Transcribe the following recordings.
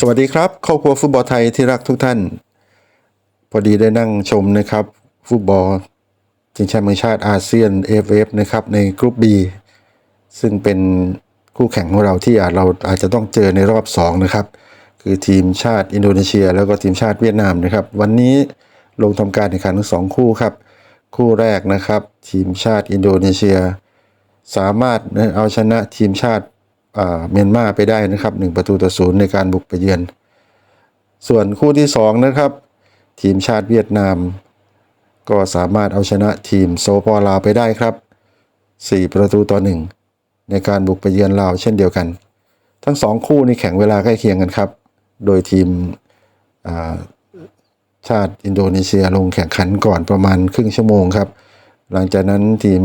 สวัสดีครับครอบครัวฟุตบอลไทยที่รักทุกท่าน พอดีได้นั่งชมนะครับ ฟุตบอลชิงแชมป์แห่งชาติอาเซียน AFF นะครับในกรุ๊ป B ซึ่งเป็นคู่แข่งของเราที่อาจเราอาจจะต้องเจอในรอบ 2 นะครับ คือทีมชาติอินโดนีเซีย แล้วก็ทีมชาติเวียดนามนะครับ วันนี้ลงทำการแข่งขันทั้งสองคู่ครับ คู่แรกนะครับ ทีมชาติอินโดนีเซีย สามารถเอาชนะทีมชาติ เมียนมาไปได้นะครับ1ประตูต่อศูนย์ในการบุกไปเยือน ส่วนคู่ที่ 2 นะครับ ทีมชาติเวียดนาม ก็สามารถเอาชนะทีมโซปอลาวไปได้ครับ 4 ประตูต่อ 1 ในการบุกไปเยือนลาวเช่นเดียวกัน ทั้งสองคู่นี้แข่งเวลาใกล้เคียงกันครับ โดยทีมชาติอินโดนีเซียลงแข่งขันก่อนประมาณครึ่งชั่วโมงครับ หลังจากนั้นทีม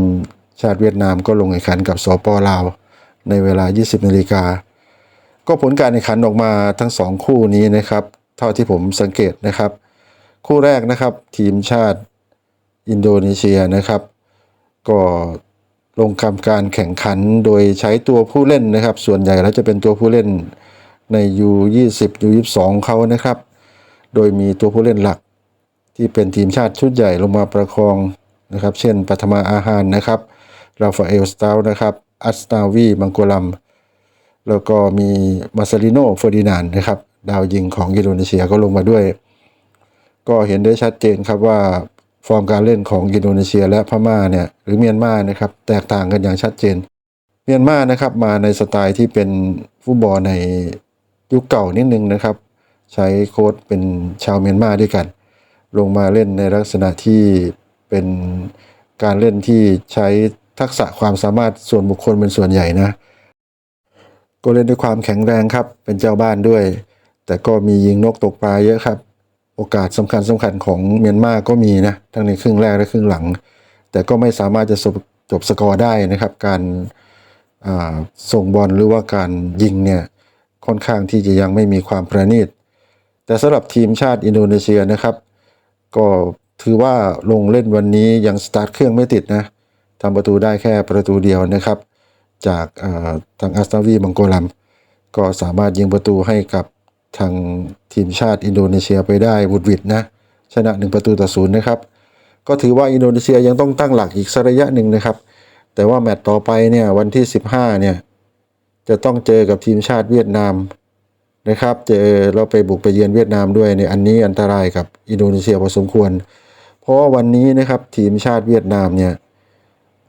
ชาติเวียดนามก็ลงแข่งขันกับสปอลาว ในเวลา 20นาฬิกาก็ผลการแข่งขันออกมาทั้งสองคู่นี้นะครับ เท่าที่ผมสังเกตนะครับ คู่แรกนะครับ ทีมชาติอินโดนีเซียนะครับ ก็ลงทำการแข่งขันโดยใช้ตัวผู้เล่นนะครับ ส่วนใหญ่แล้วจะเป็นตัวผู้เล่นใน U20 U22 เขานะครับ โดยมีตัวผู้เล่นหลักที่เป็นทีมชาติชุดใหญ่ลงมาประคองนะครับ เช่นปัทมาอาหารนะครับ ราฟาเอลสตาลนะครับ อัสตาวีมังโกลัม แล้วก็มีมาซาลิโนเฟอร์ดินานนะครับ ดาวยิงของอินโดนีเซียก็ลงมาด้วย ก็เห็นได้ชัดเจนครับว่าฟอร์มการเล่นของอินโดนีเซียและพม่าเนี่ยหรือเมียนมานะครับ แตกต่างกันอย่างชัดเจน เมียนมานะครับมาในสไตล์ที่เป็นฟุตบอลในยุคเก่านิดนึงนะครับ ใช้โค้ชเป็นชาวเมียนมาด้วยกัน ลงมาเล่นในลักษณะที่เป็นการเล่นที่ใช้ ทักษะความสามารถส่วนบุคคลเป็นส่วนใหญ่นะ ก็เล่นด้วยความแข็งแรงครับ เป็นเจ้าบ้านด้วย แต่ก็มียิงนกตกปลาเยอะครับ โอกาสสำคัญสำคัญของเมียนมาก็มีนะทั้งในครึ่งแรกและครึ่งหลัง แต่ก็ไม่สามารถจะจบสกอร์ได้นะครับ การาส่งบอลหรือว่าการยิงเนี่ยค่อนข้างที่จะยังไม่มีความประณีต แต่สำหรับทีมชาติอินโดนีเซียนะครับ ก็ถือว่าลงเล่นวันนี้ยังสตาร์ทเครื่องไม่ติดนะ ทำประตูได้แค่ประตูเดียวนะครับ จากทางอัสตาวีมังโกลัมก็สามารถยิงประตูให้กับทางทีมชาติอินโดนีเซียไปได้บุดวิดนะชนะ 1 ประตูต่อศูนย์นะครับ ก็ถือว่าอินโดนีเซียยังต้องตั้งหลักอีกสักระยะหนึ่งนะครับ แต่ว่าแมตต์ต่อไปเนี่ยวันที่ 15เนี่ยจะต้องเจอกับทีมชาติเวียดนามนะครับ เจอเราไปบุกไปเยือนเวียดนามด้วยเนี่ยอันนี้อันตรายกับอินโดนีเซียพอสมควร เพราะว่าวันนี้นะครับทีมชาติเวียดนามเนี่ย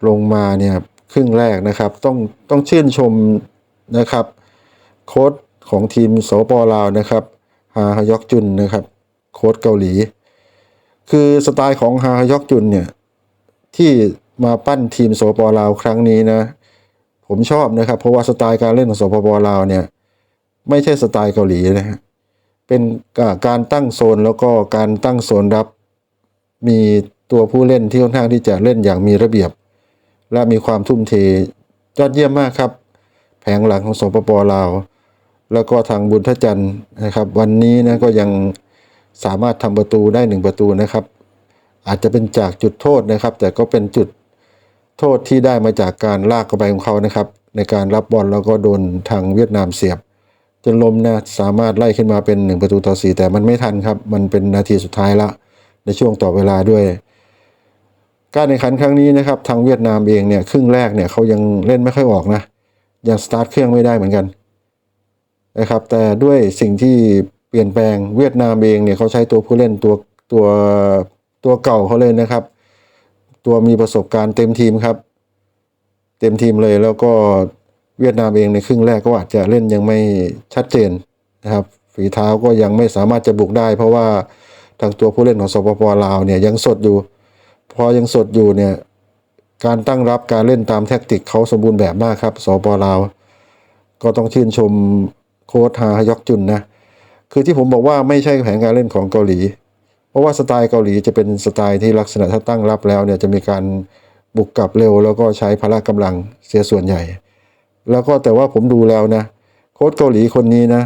ลงมาเนี่ยครึ่งแรกนะครับ ต้องต้องชื่นชมนะครับ โค้ชของทีมสปลาวนะครับฮาฮยอกจุนนะครับ โค้ชเกาหลี คือสไตล์ของฮาฮยอกจุนเนี่ยที่มาปั้นทีมสปลาวครั้งนี้นะ ผมชอบนะครับ เพราะว่าสไตล์การเล่นของสปปลาวเนี่ยไม่ใช่สไตล์เกาหลีนะฮะเป็นการตั้งโซนแล้วก็การตั้งโซนรับมีตัวผู้เล่นที่ค่อนข้างที่จะเล่นอย่างมีระเบียบ และมีความทุ่มเทยอดเยี่ยมมากครับ แผงหลังของสปปลาว แล้วก็ทางบุญทจันทร์นะครับ วันนี้นะก็ยังสามารถทำประตูได้หนึ่งประตูนะครับ อาจจะเป็นจากจุดโทษนะครับ แต่ก็เป็นจุดโทษที่ได้มาจากการลากเข้าไปของเขานะครับ ในการรับบอลแล้วก็โดนทางเวียดนามเสียบ จนลมนะสามารถไล่ขึ้นมาเป็น 1 ประตูต่อ 4 แต่มันไม่ทันครับ มันเป็นนาทีสุดท้ายละ ในช่วงต่อเวลาด้วย การแข่งขันครั้งนี้นะครับทางเวียดนามเองเนี่ยครึ่งแรกเนี่ยเขายังเล่นไม่ค่อยออกนะยังสตาร์ทเครื่องไม่ได้เหมือนกันนะครับแต่ด้วยสิ่งที่เปลี่ยนแปลงเวียดนามเองเนี่ยเขาใช้ตัวผู้เล่นตัวตัวตัวเก่าเขาเลยนะครับ ตัวมีประสบการณ์เต็มทีมครับ เต็มทีมเลยแล้วก็เวียดนามเองในครึ่งแรกก็อาจจะเล่นยังไม่ชัดเจนนะครับ ฝีเท้าก็ยังไม่สามารถจะบุกได้ เพราะว่าทางตัวผู้เล่นของสปปลาวเนี่ยยังสดอยู่ พอยังสดอยู่เนี่ยการตั้งรับการเล่นตามแทคติกเขาสมบูรณ์แบบมากครับสปลาว ก็ต้องชื่นชมโค้ชฮาฮยอกจุนนะ คือที่ผมบอกว่าไม่ใช่แผนการเล่นของเกาหลี เพราะว่าสไตล์เกาหลีจะเป็นสไตล์ที่ลักษณะถ้าตั้งรับแล้วเนี่ยจะมีการบุกกลับเร็ว แล้วก็ใช้พละกำลังเสียส่วนใหญ่ แล้วก็แต่ว่าผมดูแล้วนะ โค้ชเกาหลีคนนี้นะ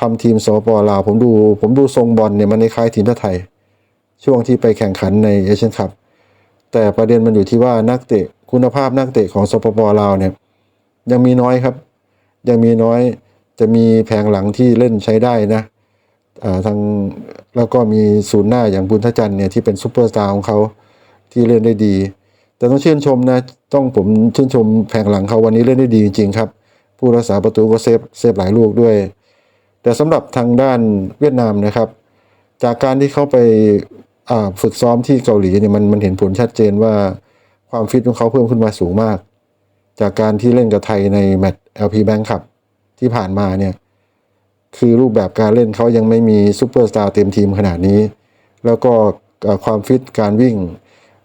ทำทีมสปลาวผมดู ผมดูทรงบอลเนี่ยมันคล้ายทีมชาติไทย ช่วงที่ไปแข่งขันในเอเชียนคัพ แต่ประเด็นมันอยู่ที่ว่านักเตะคุณภาพนักเตะของสปปลาวเนี่ยยังมีน้อยครับ ยังมีน้อยจะมีแผงหลังที่เล่นใช้ได้นะทางแล้วก็มีศูนย์หน้าอย่างบุญทจันเนี่ยที่เป็นซูเปอร์สตาร์ของเขาที่เล่นได้ดี แต่ต้องชื่นชมนะ ต้องผมชื่นชมแผงหลังเขาวันนี้เล่นได้ดีจริงๆครับ ผู้รักษาประตูก็เซฟเซฟหลายลูกด้วย แต่สำหรับทางด้านเวียดนามนะครับ จากการที่เขาไป ฝึกซ้อมที่เกาหลีเนี่ยมันมันเห็นผลชัดเจนว่าความฟิตของเขาเพิ่มขึ้นมาสูงมาก จากการที่เล่นกับไทยในแมตช์ LP Bank ครับที่ผ่านมาเนี่ยคือรูปแบบการเล่นเขายังไม่มีซูเปอร์สตาร์เต็มทีมขนาดนี้ แล้วก็ความฟิตการวิ่ง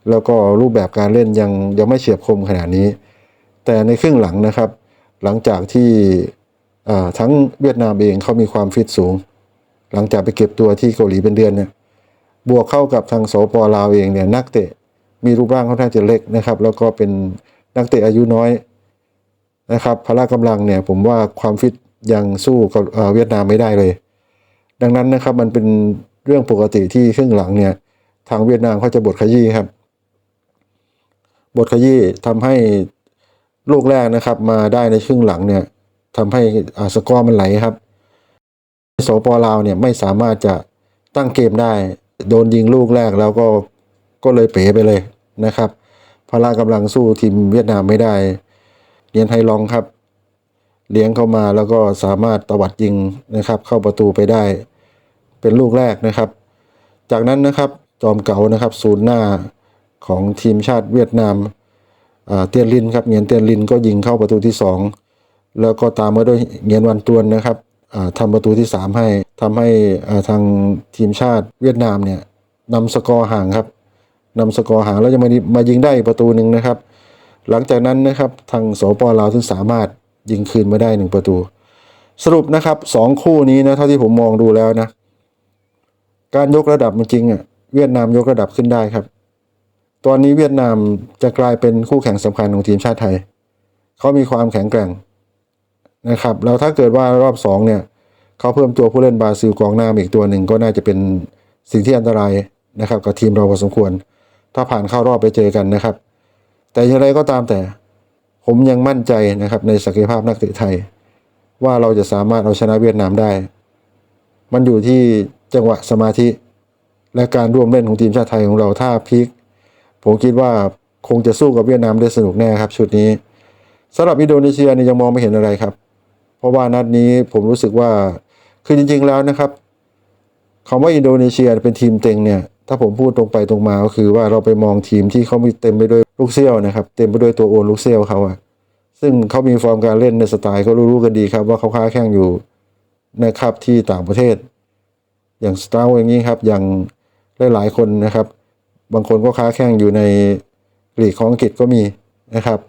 แล้วก็รูปแบบการเล่นยังยังไม่เฉียบคมขนาดนี้ แต่ในครึ่งหลังนะครับ หลังจากที่ทั้งเวียดนามเองเขามีความฟิตสูง หลังจากไปเก็บตัวที่เกาหลีเป็นเดือนเนี่ย บวกเข้ากับทางสปลาวเองเนี่ยนักเตะมีรูปร่างค่อนข้างจะเล็กนะครับ แล้วก็เป็นนักเตะอายุน้อยนะครับพละกำลังเนี่ยผมว่าความฟิตยังสู้กับเวียดนามไม่ได้เลย ดังนั้นนะครับมันเป็นเรื่องปกติที่ครึ่งหลังเนี่ยทางเวียดนามเขาจะบดขยี้ครับบทขยี้ทำให้ลูกแรกนะครับ มาได้ในครึ่งหลังเนี่ยทำให้สกอร์มันไหลครับสปลาวเนี่ยไม่สามารถจะตั้งเกมได้ โดนยิงลูกแรกแล้วก็ก็เลยเป๋ไปเลยนะครับพละกำลังสู้ทีมเวียดนามไม่ได้เลียนไฮลองครับ เลี้ยงเข้ามาแล้วก็สามารถตวัดยิงนะครับ เข้าประตูไปได้ เป็นลูกแรกนะครับ จากนั้นนะครับจอมเก่านะครับศูนย์หน้าของทีมชาติเวียดนามอ่าเตียนลินครับเงียนเตียนลินก็ยิงเข้าประตูที่ 2 แล้วก็ตามมาด้วยเงียนวันตวนนะครับ อ่าทำประตูที่ 3 ให้ทำให้ทางทีมชาติเวียดนามเนี่ยนำสกอร์ห่างครับนำสกอร์ห่างแล้วจะมามายิงได้ประตูหนึ่งนะครับ หลังจากนั้นนะครับทางสปลาวถึงสามารถยิงคืนมาได้หนึ่งประตู สรุปนะครับสองคู่นี้นะเท่าที่ผมมองดูแล้วนะการยกระดับจริงอะเวียดนามยกระดับขึ้นได้ครับ ตอนนี้เวียดนามจะกลายเป็นคู่แข่งสำคัญของทีมชาติไทย เขามีความแข็งแกร่ง นะครับ แล้วถ้าเกิดว่ารอบสองเนี่ยเขาเพิ่มตัวผู้เล่นบราซิลกองหน้าอีกตัวหนึ่งก็น่าจะเป็นสิ่งที่อันตรายนะครับ กับทีมเราพอสมควร ถ้าผ่านเข้ารอบไปเจอกันนะครับ แต่อย่างไรก็ตามแต่ ผมยังมั่นใจนะครับในศักยภาพนักเตะไทย ว่าเราจะสามารถเอาชนะเวียดนามได้ มันอยู่ที่จังหวะสมาธิ และการร่วมเล่นของทีมชาติไทยของเราถ้าพลิกผมคิดว่าคงจะสู้กับเวียดนามได้สนุกแน่ครับชุดนี้สำหรับอินโดนีเซียเนี่ยยังมองไม่เห็นอะไรครับ ราะว่านัดนี้ผมรู้สึกว่าคือจริง ๆแล้วนะครับคำว่าอินโดนีเซียเป็นทีมเต็งเนี่ย ถ้าผมพูดตรงไปตรงมาก็คือว่าเราไปมองทีมที่เขามีเต็มไปด้วยลูกเซี่ยวนะครับ เต็มไปด้วยตัวโอนลูกเซี่ยวเขาอะซึ่งเขามีฟอร์มการเล่นในสไตล์เขารู้ๆกันดีครับ ว่าเขาค้าแข่งอยู่นะครับที่ต่างประเทศ อย่างสตาร์อย่างนี้ครับอย่างหลายๆคนนะครับ บางคนก็ค้าแข่งอยู่ในลีกของอังกฤษก็มีนะครับ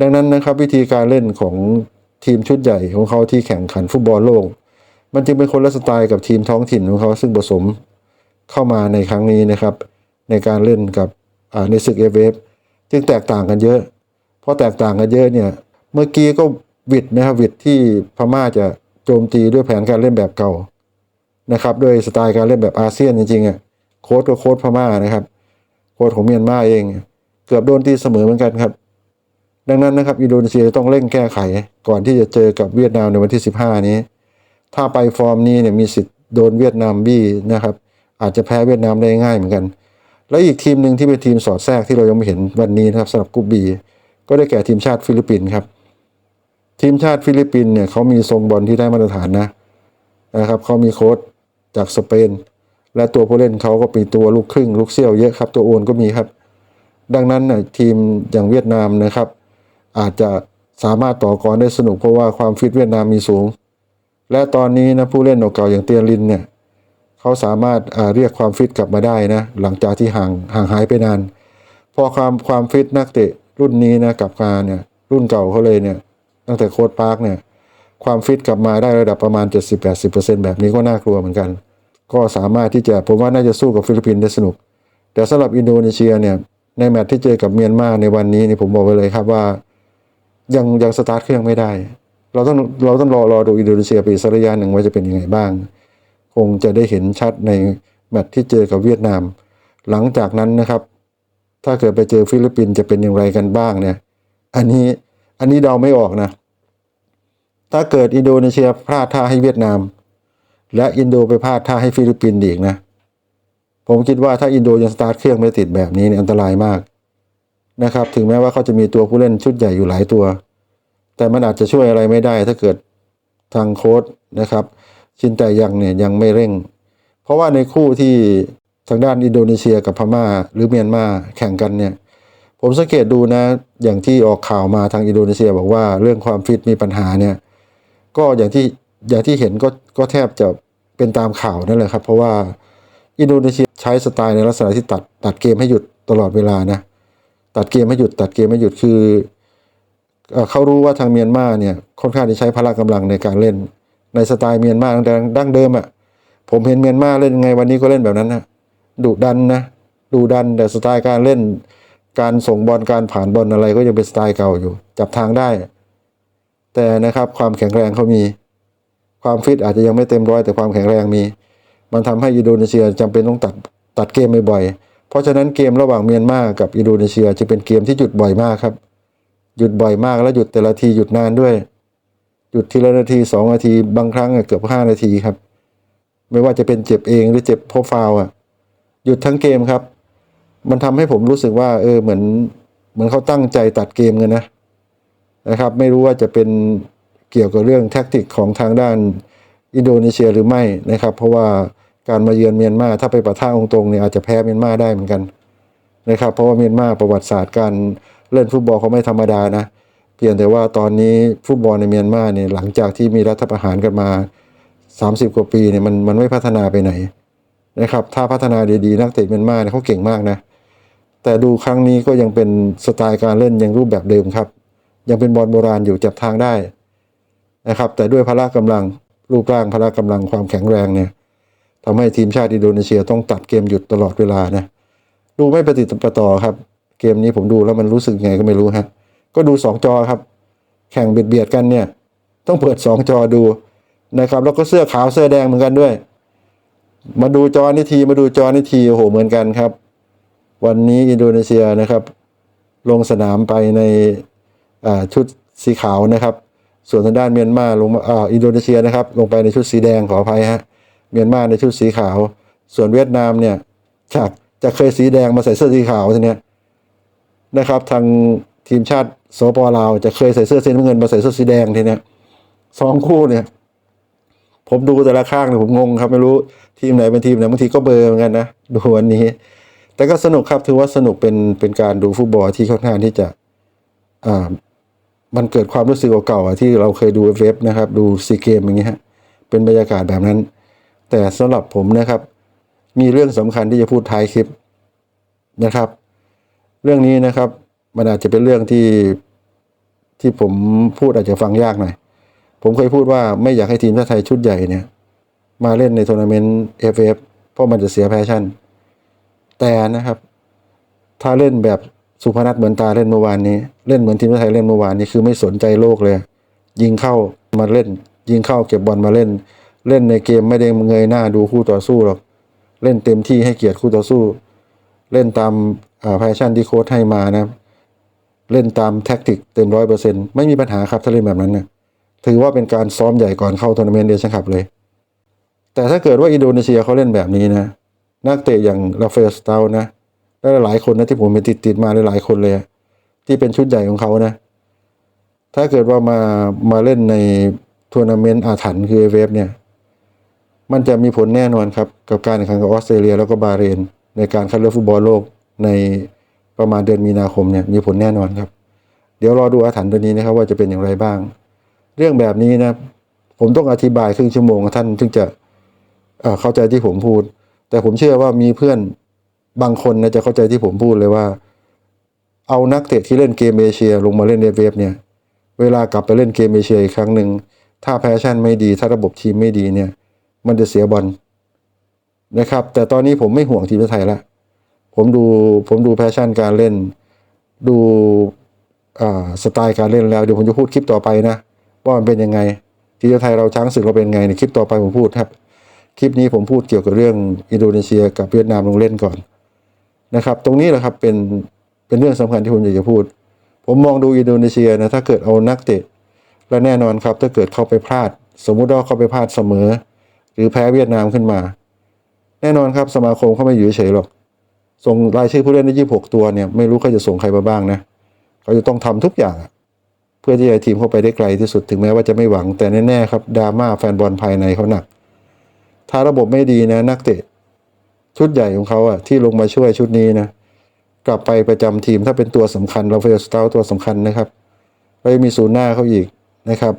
ดังนั้นนะครับวิธีการเล่นของ ทีมชุดใหญ่ของเขาที่แข่งขันฟุตบอลโลก มันจึงเป็นคนละสไตล์กับทีมท้องถิ่นของเขาซึ่งผสมเข้ามาในครั้งนี้นะครับ ในการเล่นกับในศึกเอฟเอฟจึงแตกต่างกันเยอะเพราะแตกต่างกันเยอะเนี่ยเมื่อกี้ก็วิดนะครับวิดที่พม่าจะโจมตีด้วยแผนการเล่นแบบเก่านะครับด้วยสไตล์การเล่นแบบอาเซียนจริงๆอะโค้ดก็โค้ดพม่านะครับ โค้ดของเมียนมาเอง เกือบโดนตีเสมอเหมือนกันครับ ดังนั้นนะครับอินโดนีเซียต้องเร่งแก้ไข ก่อนที่จะเจอกับเวียดนามในวันที่ 15 นี้ ถ้าไปฟอร์มนี้เนี่ยมีสิทธิ์โดนเวียดนามบี้นะครับ อาจจะแพ้เวียดนามได้ง่ายเหมือนกัน แล้วอีกทีมหนึ่งที่เป็นทีมสอดแทรกที่เรายังไม่เห็นวันนี้นะครับสำหรับกรุ๊ปบีก็ได้แก่ทีมชาติฟิลิปปินส์ครับ ทีมชาติฟิลิปปินส์เนี่ยเขามีทรงบอลที่ได้มาตรฐานนะนะครับเขามีโค้ชจากสเปน และตัวผู้เล่นเขาก็เป็นตัวลูกครึ่งลูกเซี่ยวเยอะครับตัวโอนก็มีครับ ดังนั้นนะทีมอย่างเวียดนามนะครับ อาจจะสามารถต่อกรได้สนุกเพราะว่าความฟิตเวียดนามมีสูง และตอนนี้นะผู้เล่นเก่าอย่างเตียนลินเนี่ยเขาสามารถเรียกความฟิตกลับมาได้นะหลังจากที่ห่างห่างหายไปนาน พอความความฟิตนักเตะรุ่นนี้นะกับมาเนี่ยรุ่นเก่าเขาเลยเนี่ยตั้งแต่โค้ดปาร์คเนี่ยความฟิตกลับมาได้ระดับประมาณ 70-80%แบบนี้ก็น่ากลัวเหมือนกัน ก็สามารถที่จะผมว่าน่าจะสู้กับฟิลิปปินส์ได้สนุก แต่สำหรับอินโดนีเซียเนี่ยในแมตช์ที่เจอกับเมียนมาในวันนี้นี่ผมบอกไปเลยครับว่า ยังยังสตาร์ทเครื่องไม่ได้ เราต้องเราต้องรอรอดูอินโดนีเซียไปอีกสักระยะหนึ่งว่าจะเป็นยังไงบ้าง คงจะได้เห็นชัดในแมตช์ที่เจอกับเวียดนาม หลังจากนั้นนะครับ ถ้าเกิดไปเจอฟิลิปปินส์จะเป็นอย่างไรกันบ้างเนี่ย อันนี้อันนี้เดาไม่ออกนะ ถ้าเกิดอินโดนีเซียพลาดท่าให้เวียดนาม และอินโดไปพลาดท่าให้ฟิลิปปินส์อีกนะ ผมคิดว่าถ้าอินโดยังสตาร์ทเครื่องไม่ติดแบบนี้เนี่ยอันตรายมาก นะครับ ถึงแม้ว่าเขาจะมีตัวผู้เล่นชุดใหญ่อยู่หลายตัว แต่มันอาจจะช่วยอะไรไม่ได้ ถ้าเกิดทางโค้ชนะครับ ชินแต่ยังเนี่ยยังไม่เร่ง เพราะว่าในคู่ที่ทางด้านอินโดนีเซียกับพม่า หรือเมียนมาแข่งกันเนี่ย ผมสังเกตดูนะ อย่างที่ออกข่าวมาทางอินโดนีเซียบอกว่าเรื่องความฟิตมีปัญหาเนี่ย ก็อย่างที่อย่างที่เห็นก็ก็แทบจะเป็นตามข่าวนั่นแหละครับ เพราะว่าอินโดนีเซียใช้สไตล์ในลักษณะที่ตัดตัดเกมให้หยุดตลอดเวลานะ ตัดเกมให้หยุด ตัดเกมให้หยุดคือเอ่อเขารู้ว่าทางเมียนมาเนี่ยค่อนข้างที่ใช้พละกำลังในการเล่น ในสไตล์เมียนมาดังดั้งเดิมอะ่ะผมเห็นเมียนมาเล่นไงวันนี้ก็เล่นแบบนั้นนะดุดันนะดุดันแต่สไตล์การเล่น การส่งบอลการผ่านบอลอะไรก็ยังเป็นสไตล์เก่าอยู่ จับทางได้ แต่นะครับความแข็งแรงเขามี ความฟิตอาจจะยังไม่เต็มร้อยแต่ความแข็งแรงมี มันทำให้อินโดนีเซียจำเป็นต้องตัดตัดเกมบ่อยๆ เพราะฉะนั้นเกมระหว่างเมียนมากับอินโดนีเซียจะเป็นเกมที่หยุดบ่อยมากครับ หยุดบ่อยมากแล้วหยุดแต่ละทีหยุดนานด้วย หยุดทีละนาทีสองนาทีบางครั้งเกือบห้านาทีครับ ไม่ว่าจะเป็นเจ็บเองหรือเจ็บเพราะฟาวอะ หยุดทั้งเกมครับ มันทำให้ผมรู้สึกว่า เออเหมือนเหมือนเขาตั้งใจตัดเกมกันนะนะครับ ไม่รู้ว่าจะเป็นเกี่ยวกับเรื่องแท็กติกของทางด้านอินโดนีเซียหรือไม่นะครับ เพราะว่า การมาเยือนเมียนมาถ้าไปปะทะตรงเนี่ยอาจจะแพ้เมียนมาได้เหมือนกันนะครับเพราะว่าเมียนมาประวัติศาสตร์การเล่นฟุตบอลเขาไม่ธรรมดานะเพียงแต่ว่าตอนนี้ฟุตบอลในเมียนมาเนี่ยหลังจากที่มีรัฐประหารกันมา 30 กว่าปีเนี่ยมันมันไม่พัฒนาไปไหนนะครับถ้าพัฒนาดีๆนักเตะเมียนมาเนี่ยเขาเก่งมากนะแต่ดูครั้งนี้ก็ยังเป็นสไตล์การเล่นยังรูปแบบเดิมครับ ยังเป็นบอลโบราณอยู่จับทางได้นะครับแต่ด้วยพละกำลังรูปร่างพละกำลังความแข็งแรงเนี่ย ทำให้ทีมชาติอินโดนีเซียต้องตัดเกมหยุดตลอดเวลานะดูไม่ประติประต่อครับ เกมนี้ผมดูแล้วมันรู้สึกไงก็ไม่รู้ฮะก็ดูสองจอครับ แข่งเบียดเบียดกันเนี่ย ต้องเปิดสองจอดูนะครับ แล้วก็เสื้อขาวเสื้อแดงเหมือนกันด้วย มาดูจอนิทีมาดูจอนิทีโอ้โหเหมือนกันครับ วันนี้อินโดนีเซียนะครับ ลงสนามไปในชุดสีขาวนะครับ ส่วนทางด้านเมียนมาลงอ่าอินโดนีเซียนะครับ ลงไปในชุดสีแดงขออภัยฮะ เมียนมาในชุดสีขาว ส่วนเวียดนามเนี่ยจากจะเคยสีแดงมาใส่เสื้อสีขาวทีเนี้ยนะครับ ทางทีมชาติสปลาวจะเคยใส่เสื้อสีน้ำเงินมาใส่เสื้อสีแดงทีเนี้ยสองคู่เนี่ย ผมดูแต่ละข้างเนี่ยผมงงครับไม่รู้ทีมไหนเป็นทีมไหนบางทีก็เบอร์เหมือนกันนะดูวันนี้ แต่ก็สนุกครับถือว่าสนุกเป็นเป็นการดูฟุตบอลที่ค่อนข้างที่จะอ่ามันเกิดความรู้สึกเก่าๆที่เราเคยดูเวฟนะครับ ดูซีเกมอย่างเงี้ยเป็นบรรยากาศแบบนั้น แต่สำหรับผมนะครับ มีเรื่องสำคัญที่จะพูดท้ายคลิปนะครับ เรื่องนี้นะครับ มันอาจจะเป็นเรื่องที่ที่ผมพูดอาจจะฟังยากหน่อยผมเคยพูดว่าไม่อยากให้ทีมชาติไทยชุดใหญ่เนี่ย มาเล่นในทัวร์นาเมนต์ FF เพราะมันจะเสียแพชชั่น แต่นะครับ ถ้าเล่นแบบสุพนัทเหมือนตาเล่นเมื่อวานนี้ เล่นเหมือนทีมชาติไทยเล่นเมื่อวานนี้คือไม่สนใจโลกเลย ยิงเข้ามาเล่น ยิงเข้าเก็บบอลมาเล่น เล่นในเกมไม่ได้เงยหน้าดูคู่ต่อสู้หรอก เล่นเต็มที่ให้เกียรติคู่ต่อสู้ เล่นตามแพชชั่นที่โค้ชให้มานะ เล่นตามแท็กติกเต็มร้อยเปอร์เซ็นต์ไม่มีปัญหาครับถ้าเล่นแบบนั้นเนี่ยถือว่าเป็นการซ้อมใหญ่ก่อนเข้าทัวร์นาเมนต์เดชั่นคัพเลย แต่ถ้าเกิดว่าอินโดนีเซียเขาเล่นแบบนี้นะ นักเตะอย่างราฟาเอลสตาลนะและหลายคนนะที่ผมไปติดติดๆมาหลายๆคนเลย ที่เป็นชุดใหญ่ของเขานะ ถ้าเกิดว่ามามาเล่นในทัวร์นาเมนต์อาถรรพ์คือเอเวฟเนี่ย มันจะมีผลแน่นอนครับ กับการแข่งขันกับออสเตรเลียแล้วก็บาเรน ในการคัดเลือกฟุตบอลโลกในประมาณเดือนมีนาคมเนี่ยมีผลแน่นอนครับ เดี๋ยวรอดูอาถรรพ์ตัวนี้นะครับว่าจะเป็นอย่างไรบ้าง เรื่องแบบนี้นะผมต้องอธิบายครึ่งชั่วโมงท่านถึงจะเเข้าใจที่ผมพูด แต่ผมเชื่อว่ามีเพื่อนบางคนนะจะเข้าใจที่ผมพูดเลยว่า เอานักเตะที่เล่นเกมเอเชีย ลงมาเล่นในเวฟเนี่ย เวลากลับไปเล่นเกมเอเชียอีกครั้งหนึ่งถ้าแพชชั่นไม่ดีถ้าระบบทีมไม่ดีเนี่ย มันจะเสียบอลนะครับ แต่ตอนนี้ผมไม่ห่วงทีมชาติไทยละผมดูผมดูแพชชั่นการเล่น ดูสไตล์การเล่นแล้วเดี๋ยวผมจะพูดคลิปต่อไปนะว่ามันเป็นยังไง ทีมชาติไทยเราช้างศึกเราเป็นไงในคลิปต่อไปผมพูดครับ คลิปนี้ผมพูดเกี่ยวกับเรื่องอินโดนีเซียกับเวียดนามลงเล่นก่อนนะครับ ตรงนี้แหละครับเป็นเป็นเรื่องสำคัญที่ผมอยากจะพูด ผมมองดูอินโดนีเซียนะถ้าเกิดเอานักเตะและแน่นอนครับ ถ้าเกิดเขาไปพลาด สมมุติว่าเขาไปพลาดเสมอ หรือแพ้เวียดนามขึ้นมา แน่นอนครับสมาคมเขาไม่อยู่เฉยๆหรอก ส่งรายชื่อผู้เล่นได้ยี่หกตัวเนี่ยไม่รู้เขาจะส่งใครมาบ้างนะเขาจะต้องทำทุกอย่าง เพื่อที่จะทีมเข้าไปได้ไกลที่สุดถึงแม้ว่าจะไม่หวังแต่แน่ๆครับดราม่าแฟนบอลภายในเขาหนัก ถ้าระบบไม่ดีนะนักเตะ ชุดใหญ่ของเขาอะที่ลงมาช่วยชุดนี้นะกลับไปประจำทีมถ้าเป็นตัวสำคัญเราเฟลสตาร์ตัวสำคัญนะครับแล้วยังมีศูนย์หน้าเขาอีกนะครับ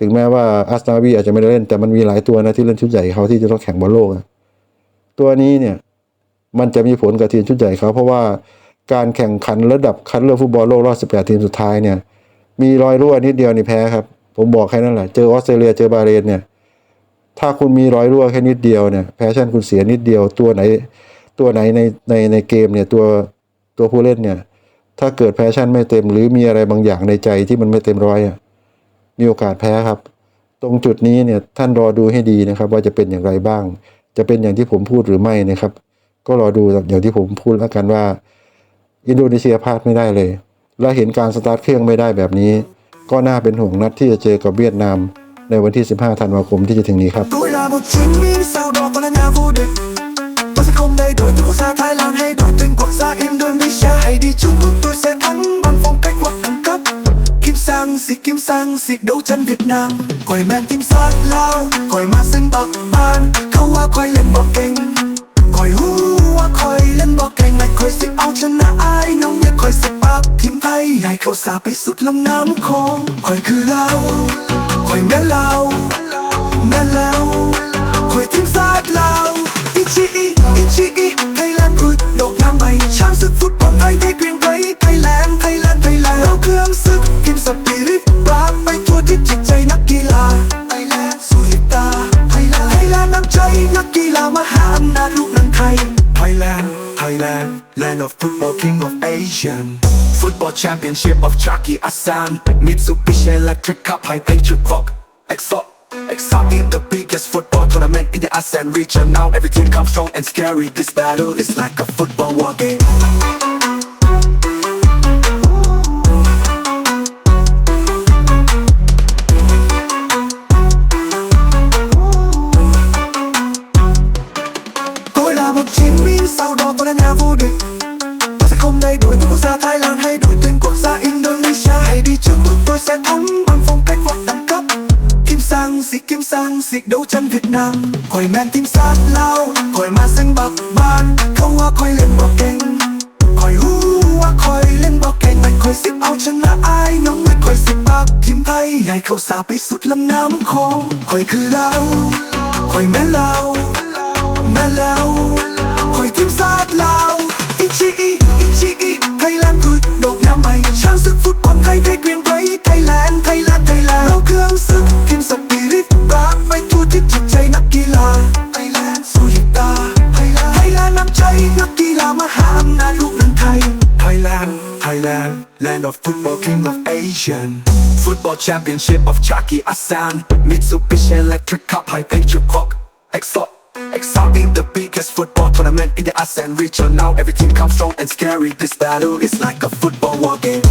ถึงแม้ว่าอัสนาวีอาจจะไม่ได้เล่นแต่มันมีหลายตัวนะที่เล่นชุดใหญ่เขาที่จะต้องแข่งบอลโลกอะตัวนี้เนี่ยมันจะมีผลกับทีมชุดใหญ่เขาเพราะว่าการแข่งขันระดับคัดเลือกฟุตบอลโลกรอบ18 ทีมสุดท้ายเนี่ย มีรอยรั่วนิดเดียวนี่แพ้ครับ ผมบอกแค่นั้นแหละเจอออสเตรเลียเจอบาเรนเนี่ย ถ้าคุณมีรอยรั่วแค่นิดเดียวเนี่ยแพชชั่นคุณเสียนิดเดียวตัวไหน ตัวไหนในในในเกมเนี่ยตัวตัวผู้เล่นเนี่ย ถ้าเกิดแพชชั่นไม่เต็มหรือมีอะไรบางอย่างในใจที่มันไม่เต็มร้อยอะ มีโอกาสแพ้ครับ ตรงจุดนี้เนี่ยท่านรอดูให้ดีนะครับ ว่าจะเป็นอย่างไรบ้าง จะเป็นอย่างที่ผมพูดหรือไม่นะครับ ก็รอดูอย่างที่ผมพูดแล้วกันว่า อินโดนีเซียพลาดไม่ได้เลย และเห็นการสตาร์ทเครื่องไม่ได้แบบนี้ ก็น่าเป็นห่วงนัดที่จะเจอกับเวียดนาม ในวันที่ 15 ธันวาคมที่จะถึงนี้ครับ Tôi là một chiến binh sao đó còn là nhà vô địch Tôi sẽ không thay đổi từ quốc gia Thái Lan hay đổi tên sang, xịt kim sang, xịt đấu chân Việt Nam. Còi men kim sát lao, Còi ma sinh bạc ban khâu hoa khói lên bọc kênh Còi hu hoa khói lên bọc kênh Này khói xịt ao chân na ai, Nóng nhất khói xịt bắp. Thím tay Này khâu xa bay sụt lòng nam khô. Còi cứ lao. Championship of Chucky Asan. Mitsubishi Electric Cup, high patriot clock. Exalt, exciting the biggest football tournament in the ASEAN region. Now everything comes strong and scary. This battle is like a football war game. Tôi là một chiến đấu chân Việt Nam Quẩy men tim sát lao Quẩy ma xanh bạc ban Không hoa quay lên bậc kênh Quẩy hu hoa quay lên bậc kênh Mạch quẩy xịt ao chân là ai Nóng mạch quẩy xịt bạc Kim thay ngày khâu xa ไปสุดลำน้ำโขงขอยคือเราขอยแม่เราแม่แล้วคอยทีมชา Thailand, land of football, king of Asian. Football championship of Chucky Asan. Mitsubishi Electric Cup, high patriot clock. Exalt, exciting the biggest football tournament in the ASEAN region. Now everything comes strong and scary. This battle is like a football war game.